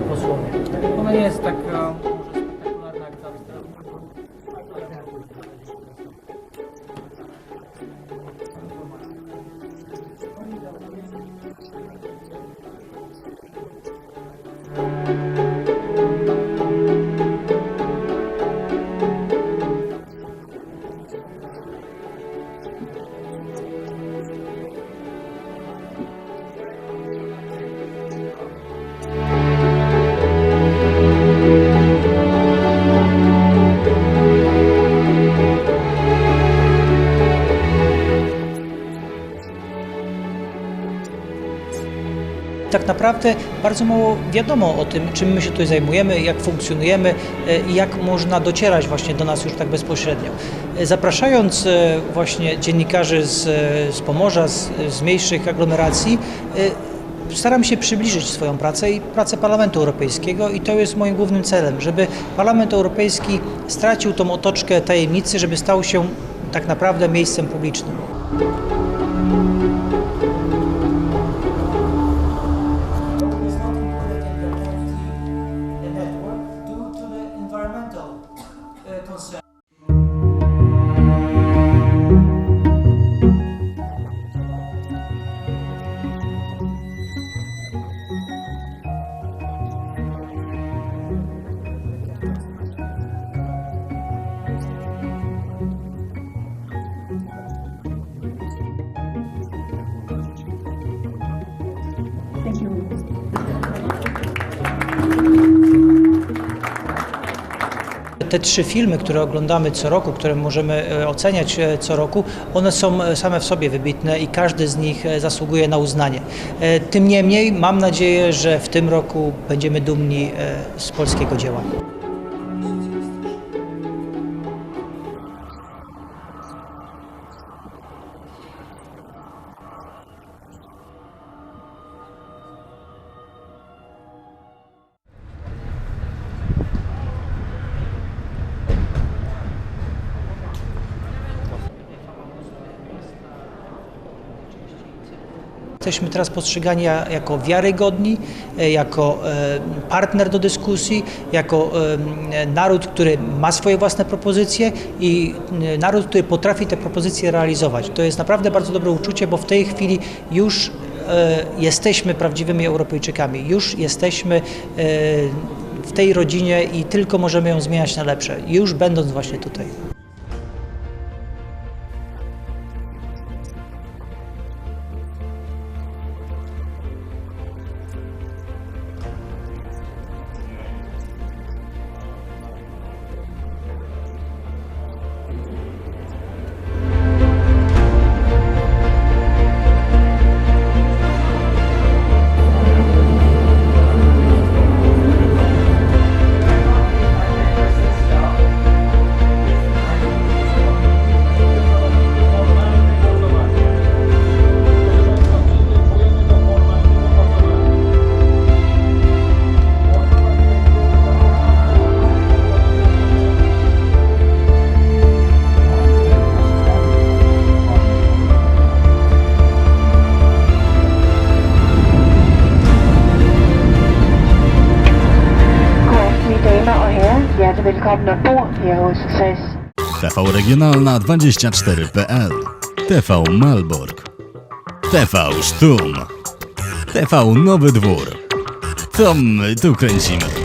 poszło. Ona nie jest taka może spektakularna jak ta Thank Tak naprawdę bardzo mało wiadomo o tym, czym my się tutaj zajmujemy, jak funkcjonujemy e, i jak można docierać właśnie do nas już tak bezpośrednio. E, Zapraszając e, właśnie dziennikarzy z, z Pomorza, z, z mniejszych aglomeracji, Staram się przybliżyć swoją pracę i pracę Parlamentu Europejskiego i to jest moim głównym celem, żeby Parlament Europejski stracił tą otoczkę tajemnicy, żeby stał się tak naprawdę miejscem publicznym. Te trzy filmy, które oglądamy co roku, które możemy e, oceniać e, co roku, one są e, same w sobie wybitne i każdy z nich zasługuje na uznanie. Tym niemniej mam nadzieję, że w tym roku będziemy dumni z polskiego dzieła. Jesteśmy teraz postrzegani ja- jako wiarygodni, e, jako e, partner do dyskusji, jako e, naród, który ma swoje własne propozycje i naród, który potrafi te propozycje realizować. To jest naprawdę bardzo dobre uczucie, bo w tej chwili już jesteśmy prawdziwymi Europejczykami, już jesteśmy w tej rodzinie i tylko możemy ją zmieniać na lepsze, już będąc właśnie tutaj. TV Regionalna 24.pl TV Malbork. TV Sztum. TV Nowy Dwór. To my tu kręcimy